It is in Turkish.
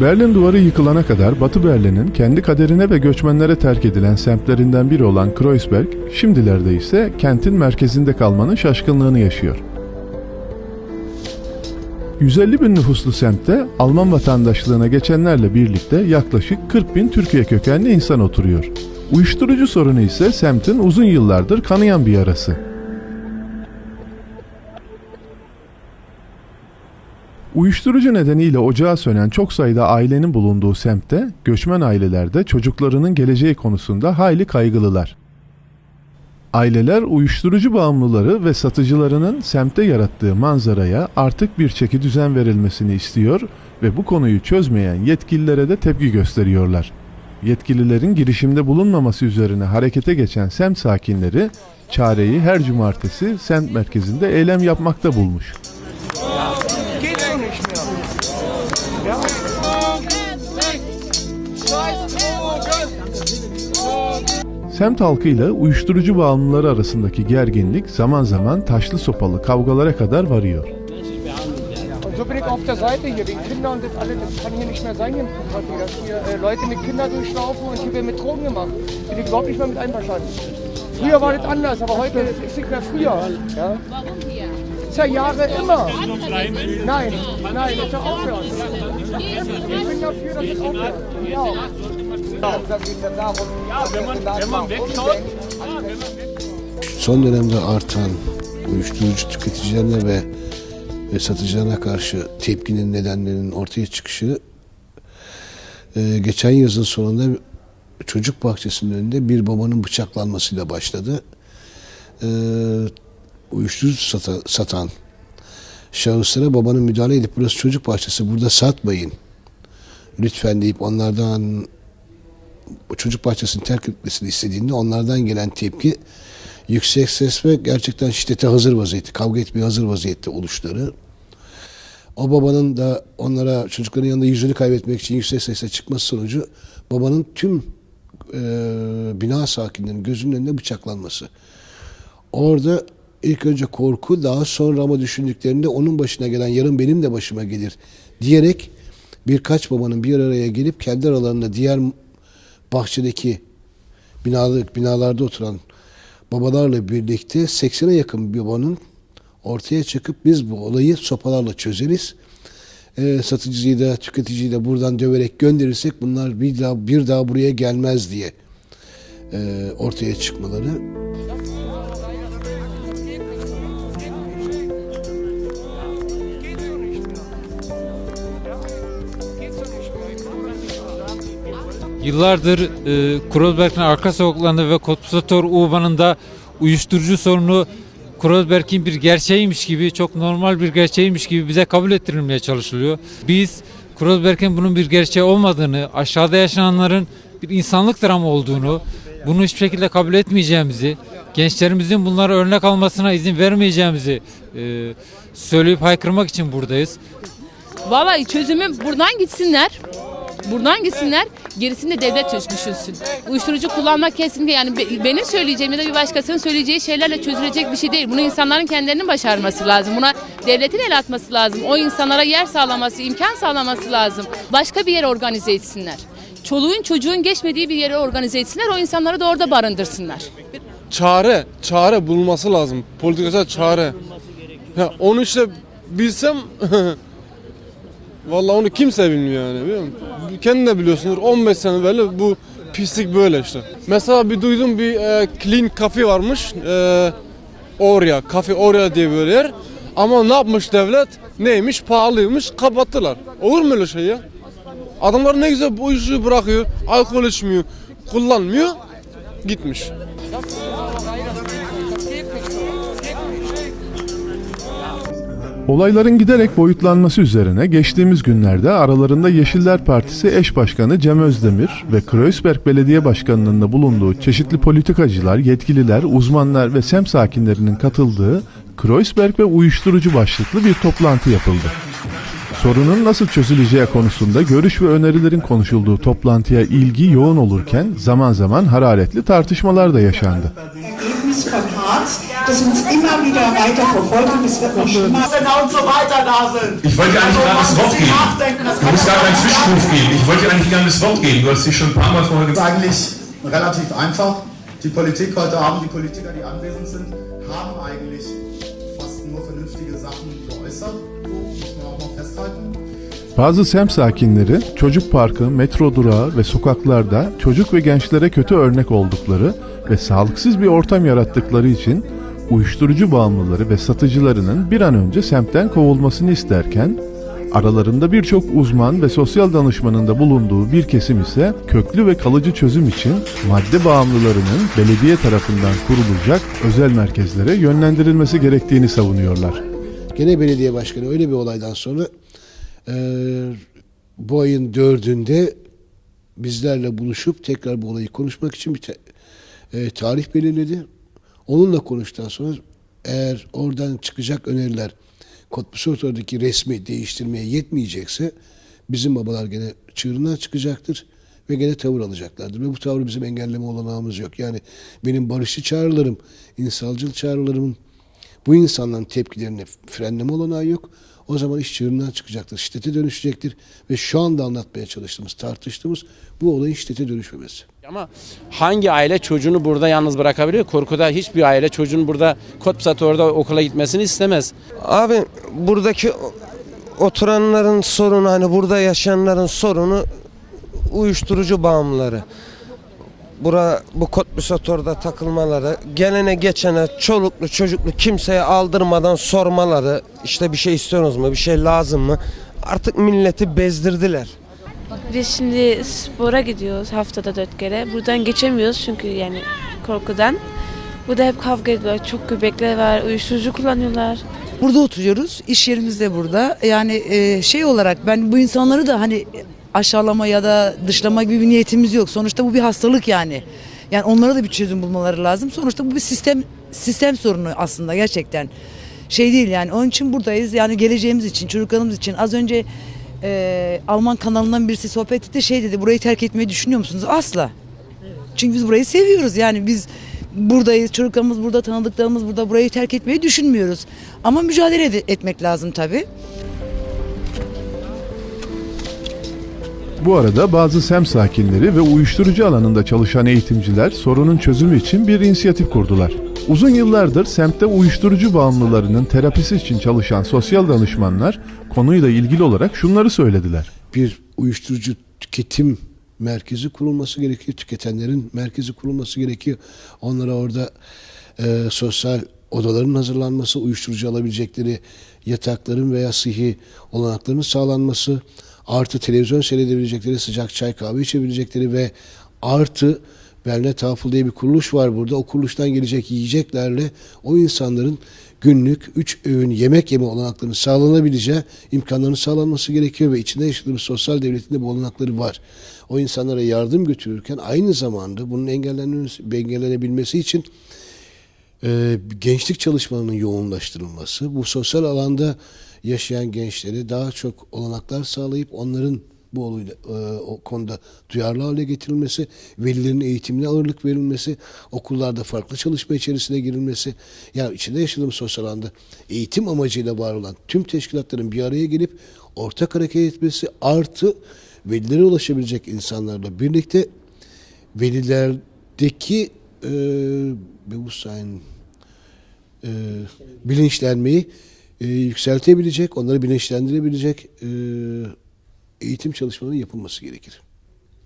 Berlin duvarı yıkılana kadar Batı Berlin'in kendi kaderine ve göçmenlere terk edilen semtlerinden biri olan Kreuzberg, şimdilerde ise kentin merkezinde kalmanın şaşkınlığını yaşıyor. 150 bin nüfuslu semtte Alman vatandaşlığına geçenlerle birlikte yaklaşık 40 bin Türkiye kökenli insan oturuyor. Uyuşturucu sorunu ise semtin uzun yıllardır kanayan bir yarası. Uyuşturucu nedeniyle ocağa sönen çok sayıda ailenin bulunduğu semtte göçmen aileler de çocuklarının geleceği konusunda hayli kaygılılar. Aileler uyuşturucu bağımlıları ve satıcılarının semtte yarattığı manzaraya artık bir çeki düzen verilmesini istiyor ve bu konuyu çözmeyen yetkililere de tepki gösteriyorlar. Yetkililerin girişimde bulunmaması üzerine harekete geçen semt sakinleri çareyi her cumartesi semt merkezinde eylem yapmakta bulmuş. Geht Semt halkıyla uyuşturucu bağımlıları arasındaki gerginlik zaman zaman taşlı sopalı kavgalara kadar varıyor. So bin ich auf der Seite hier, wegen Kindern und das alles, das kann hier nicht mehr sein hier im Quartier, dass hier äh, Leute mit Kindern durchlaufen und hier wird mit Drogen gemacht. Bin ich überhaupt nicht mehr mit einverstanden. Früher war das anders, aber heute ist nicht mehr früher. Ja? Warum hier? İst ja Jahre immer. Nein, nein, das soll aufhören. Ich bin dafür, dass es aufhört. Ja. Son dönemde artan uyuşturucu tüketicilerine ve, ve satıcılarına karşı tepkinin nedenlerinin ortaya çıkışı e, geçen yazın sonunda çocuk bahçesinin önünde bir babanın bıçaklanmasıyla başladı. E, uyuşturucu sata- satan şahıslara babanın müdahale edip burası çocuk bahçesi burada satmayın lütfen deyip onlardan çocuk bahçesini terk etmesini istediğinde onlardan gelen tepki yüksek ses ve gerçekten şiddete hazır vaziyette, kavga etmeye hazır vaziyette oluşları. O babanın da onlara çocukların yanında yüzünü kaybetmek için yüksek sesle çıkması sonucu babanın tüm e, bina sakinlerinin gözünün önünde bıçaklanması. Orada ilk önce korku daha sonra ama düşündüklerinde onun başına gelen yarın benim de başıma gelir diyerek birkaç babanın bir araya gelip kendi aralarında diğer bahçedeki binalı, binalarda oturan babalarla birlikte 80'e yakın bir babanın ortaya çıkıp biz bu olayı sopalarla çözeriz. Ee, satıcıyı da tüketiciyi de buradan döverek gönderirsek bunlar bir daha bir daha buraya gelmez diye e, ortaya çıkmaları. Yıllardır e, Kreuzberg'in arka sokaklarında ve Kotsator Uğban'ında uyuşturucu sorunu Kreuzberg'in bir gerçeğiymiş gibi, çok normal bir gerçeğiymiş gibi bize kabul ettirilmeye çalışılıyor. Biz Kreuzberg'in bunun bir gerçeği olmadığını, aşağıda yaşananların bir insanlık dramı olduğunu, bunu hiçbir şekilde kabul etmeyeceğimizi, gençlerimizin bunlara örnek almasına izin vermeyeceğimizi e, söyleyip haykırmak için buradayız. Vallahi çözümü buradan gitsinler. Buradan gitsinler. Gerisini de devlet düşünsün. Uyuşturucu kullanmak kesinlikle yani be- benim söyleyeceğim ya da bir başkasının söyleyeceği şeylerle çözülecek bir şey değil. Bunu insanların kendilerinin başarması lazım. Buna devletin el atması lazım. O insanlara yer sağlaması, imkan sağlaması lazım. Başka bir yere organize etsinler. Çoluğun çocuğun geçmediği bir yere organize etsinler. O insanları da orada barındırsınlar. çare, çare bulması lazım. Politikasal çare. Ya onu işte bilsem Vallahi onu kimse bilmiyor yani biliyor musun? Kendin de biliyorsundur 15 sene böyle bu pislik böyle işte. Mesela bir duydum bir e, clean kafe varmış. E, Oraya, kafe Oraya diye böyle yer. Ama ne yapmış devlet? Neymiş? Pahalıymış. Kapattılar. Olur mu öyle şey ya? Adamlar ne güzel bu işi bırakıyor. Alkol içmiyor. Kullanmıyor. Gitmiş. Olayların giderek boyutlanması üzerine geçtiğimiz günlerde aralarında Yeşiller Partisi eş başkanı Cem Özdemir ve Kreuzberg Belediye Başkanı'nın da bulunduğu çeşitli politikacılar, yetkililer, uzmanlar ve sem sakinlerinin katıldığı Kreuzberg ve uyuşturucu başlıklı bir toplantı yapıldı. Sorunun nasıl çözüleceği konusunda görüş ve önerilerin konuşulduğu toplantıya ilgi yoğun olurken zaman zaman hararetli tartışmalar da yaşandı. Das uns immer wieder weiter verfolgt und es wird noch schlimmer. genau und so weiter da sind. Ich wollte gar nicht gerade ins Wort das Du bist gar kein Zwischenmensch. Aufruf geben. Ich wollte dir eigentlich gerne das Wort geben. Du hast dich schon ein paar Mal vorher Das gesagt. eigentlich relativ einfach. Die Politik heute Abend, die Politiker, die anwesend sind, haben eigentlich fast nur vernünftige Sachen geäußert. So muss man auch mal festhalten. Bazı semt sakinleri çocuk parkı, metro durağı ve sokaklarda çocuk ve gençlere kötü örnek oldukları ve sağlıksız bir ortam yarattıkları için uyuşturucu bağımlıları ve satıcılarının bir an önce semtten kovulmasını isterken aralarında birçok uzman ve sosyal danışmanın da bulunduğu bir kesim ise köklü ve kalıcı çözüm için madde bağımlılarının belediye tarafından kurulacak özel merkezlere yönlendirilmesi gerektiğini savunuyorlar. Gene belediye başkanı öyle bir olaydan sonra eee, bu ayın dördünde bizlerle buluşup tekrar bu olayı konuşmak için bir te- eee, tarih belirledi. Onunla konuştuktan sonra eğer oradan çıkacak öneriler Kotbusotor'daki resmi değiştirmeye yetmeyecekse bizim babalar gene çığırından çıkacaktır ve gene tavır alacaklardır. Ve bu tavrı bizim engelleme olanağımız yok. Yani benim barışçı çağrılarım, insancıl çağrılarımın bu insanların tepkilerine frenleme olanağı yok. O zaman iş çığırından çıkacaktır. Şiddete dönüşecektir. Ve şu anda anlatmaya çalıştığımız, tartıştığımız bu olayın şiddete dönüşmemesi. Ama hangi aile çocuğunu burada yalnız bırakabiliyor? Korkuda hiçbir aile çocuğun burada Kotbusator'da okula gitmesini istemez. Abi buradaki oturanların sorunu hani burada yaşayanların sorunu uyuşturucu bağımlıları. Bura bu Kotbusator'da takılmaları, gelene geçene çoluklu çocuklu kimseye aldırmadan sormaları, işte bir şey istiyorsunuz mu, bir şey lazım mı? Artık milleti bezdirdiler. Biz şimdi spora gidiyoruz haftada dört kere. Buradan geçemiyoruz çünkü yani korkudan. Burada hep kavga ediyorlar. Çok köpekler var, uyuşturucu kullanıyorlar. Burada oturuyoruz. iş yerimiz de burada. Yani e, şey olarak ben bu insanları da hani aşağılama ya da dışlama gibi bir niyetimiz yok. Sonuçta bu bir hastalık yani. Yani onlara da bir çözüm bulmaları lazım. Sonuçta bu bir sistem sistem sorunu aslında gerçekten. Şey değil yani onun için buradayız. Yani geleceğimiz için, çocuklarımız için. Az önce e, Alman kanalından birisi sohbet etti. Şey dedi burayı terk etmeyi düşünüyor musunuz? Asla. Çünkü biz burayı seviyoruz. Yani biz buradayız. Çocuklarımız burada, tanıdıklarımız burada. Burayı terk etmeyi düşünmüyoruz. Ama mücadele ed- etmek lazım tabii. Bu arada bazı sem sakinleri ve uyuşturucu alanında çalışan eğitimciler sorunun çözümü için bir inisiyatif kurdular. Uzun yıllardır semtte uyuşturucu bağımlılarının terapisi için çalışan sosyal danışmanlar konuyla ilgili olarak şunları söylediler. bir uyuşturucu tüketim merkezi kurulması gerekiyor. Tüketenlerin merkezi kurulması gerekiyor. Onlara orada e, sosyal odaların hazırlanması, uyuşturucu alabilecekleri yatakların veya sıhhi olanaklarının sağlanması, artı televizyon seyredebilecekleri, sıcak çay kahve içebilecekleri ve artı Bernet Tafıl diye bir kuruluş var burada. O kuruluştan gelecek yiyeceklerle o insanların günlük 3 öğün yemek yeme olanaklarının sağlanabileceği imkanların sağlanması gerekiyor ve içinde yaşadığımız sosyal devletin de bu olanakları var. O insanlara yardım götürürken aynı zamanda bunun engellenebilmesi için e, gençlik çalışmalarının yoğunlaştırılması, bu sosyal alanda yaşayan gençlere daha çok olanaklar sağlayıp onların bu oluyla, e, o konuda duyarlı hale getirilmesi, velilerin eğitimine ağırlık verilmesi, okullarda farklı çalışma içerisine girilmesi, yani içinde yaşadığımız sosyal alanda eğitim amacıyla var olan tüm teşkilatların bir araya gelip ortak hareket etmesi artı velilere ulaşabilecek insanlarla birlikte velilerdeki e, Bewusstsein e, bilinçlenmeyi e, yükseltebilecek, onları bilinçlendirebilecek e, eğitim çalışmalarının yapılması gerekir.